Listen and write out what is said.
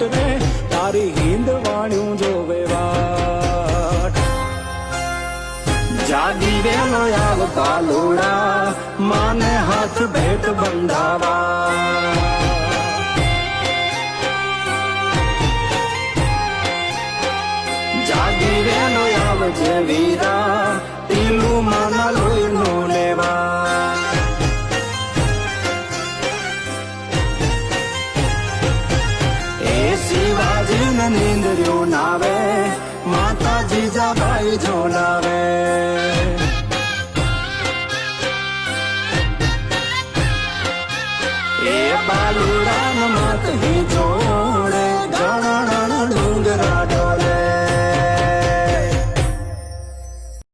જટને તારી હિંદ વાણ્યું જોવે વાટ જાગી રે આવતા લોડા માને હાથ ભેટ બંધાવા. જેને નીંદર્યો નાવે માતા જીજાબાઈ જોલાવે એ બાલુરામ મત